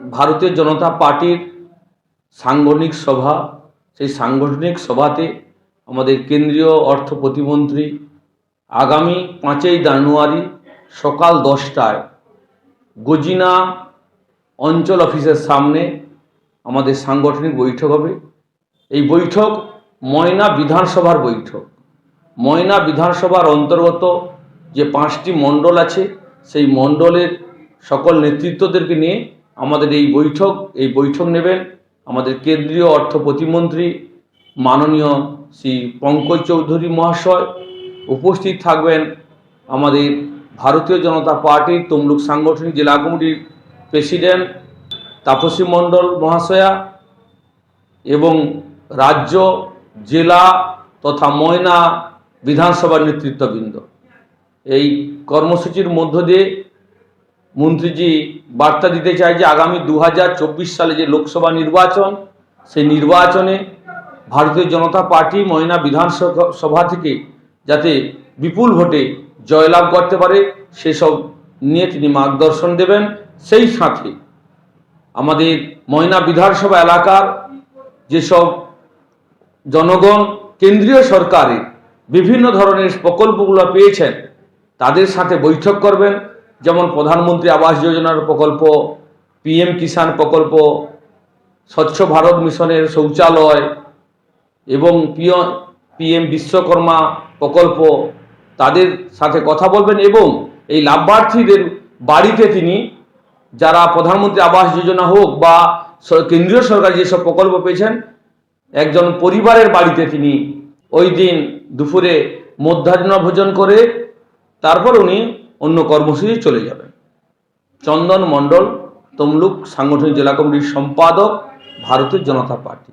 ভারতীয় জনতা পার্টির সাংগঠনিক সভা, সেই সাংগঠনিক সভাতে আমাদের কেন্দ্রীয় অর্থ প্রতিমন্ত্রী আগামী পাঁচই জানুয়ারি সকাল দশটায় গজিনা অঞ্চল অফিসের সামনে আমাদের সাংগঠনিক বৈঠক হবে। এই বৈঠক ময়না বিধানসভার বৈঠক। ময়না বিধানসভার অন্তর্গত যে পাঁচটি মণ্ডল আছে, সেই মণ্ডলের সকল নেতৃত্বদেরকে নিয়ে আমাদের এই বৈঠক এই বৈঠক নেবেন আমাদের কেন্দ্রীয় অর্থ প্রতিমন্ত্রী মাননীয় শ্রী পঙ্কজ চৌধুরী মহাশয়। উপস্থিত থাকবেন আমাদের ভারতীয় জনতা পার্টির তমলুক সাংগঠনিক জেলা কমিটির প্রেসিডেন্ট তাপসী মণ্ডল মহাশয়া এবং রাজ্য, জেলা তথা ময়না বিধানসভার নেতৃত্ববৃন্দ। এই কর্মসূচির মধ্য দিয়ে মন্ত্রীজি বার্তা দিতে চায় যে আগামী দু হাজার চব্বিশ সালে যে লোকসভা নির্বাচন, সেই নির্বাচনে ভারতীয় জনতা পার্টি ময়না বিধানসভা থেকে যাতে বিপুল ভোটে জয়লাভ করতে পারে, সেসব নিয়ে তিনি মার্গদর্শন দেবেন। সেই সাথে আমাদের ময়না বিধানসভা এলাকার যেসব জনগণ, কেন্দ্রীয় সরকারের বিভিন্ন ধরনের প্রকল্পগুলো পেয়েছেন, তাদের সাথে বৈঠক করবেন। যেমন প্রধানমন্ত্রী আবাস যোজনার প্রকল্প, পিএম কিষাণ প্রকল্প, স্বচ্ছ ভারত মিশনের শৌচালয় এবং পিএম বিশ্বকর্মা প্রকল্প, তাদের সাথে কথা বলবেন এবং এই লাভার্থীদের বাড়িতে তিনি যারা প্রধানমন্ত্রী আবাস যোজনা হোক বা কেন্দ্রীয় সরকার যেসব প্রকল্প পেয়েছেন, একজন পরিবারের বাড়িতে তিনি ওই দিন দুপুরে মধ্যাহ্ন ভোজন করে, তারপর উনি অন্য কর্মসূচি চলে যাবে। চন্দন মণ্ডল তমলুক সাংগঠনিক জেলা কমিটির সম্পাদক ভারতীয় জনতা পার্টি।